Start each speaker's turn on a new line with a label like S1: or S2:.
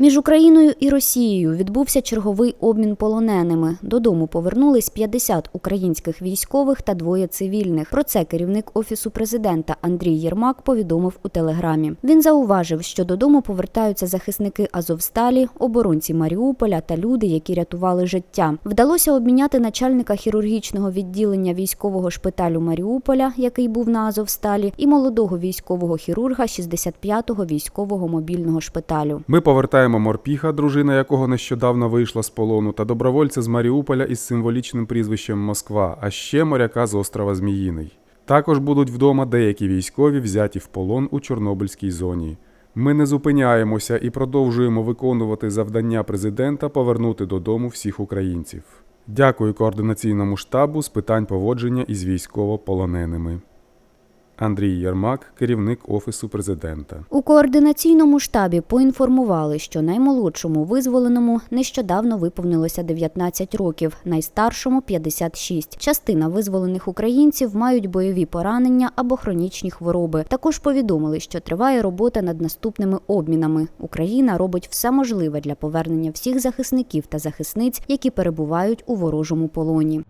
S1: Між Україною і Росією відбувся черговий обмін полоненими. Додому повернулись 50 українських військових та двоє цивільних. Про це керівник офісу президента Андрій Єрмак повідомив у телеграмі. Він зауважив, що додому повертаються захисники Азовсталі, оборонці Маріуполя та люди, які рятували життя. Вдалося обміняти начальника хірургічного відділення військового шпиталю Маріуполя, який був на Азовсталі, і молодого військового хірурга 65-го військового мобільного шпиталю.
S2: Ми повертаємо морпіха, дружина якого нещодавно вийшла з полону, та добровольця з Маріуполя із символічним прізвищем Москва, а ще моряка з острова Зміїний. Також будуть вдома деякі військові, взяті в полон у Чорнобильській зоні. Ми не зупиняємося і продовжуємо виконувати завдання президента повернути додому всіх українців. Дякую координаційному штабу з питань поводження із військовополоненими. Андрій Єрмак, керівник офісу президента.
S1: У координаційному штабі поінформували, що наймолодшому визволеному нещодавно виповнилося 19 років, найстаршому 56. Частина визволених українців мають бойові поранення або хронічні хвороби. Також повідомили, що триває робота над наступними обмінами. Україна робить все можливе для повернення всіх захисників та захисниць, які перебувають у ворожому полоні.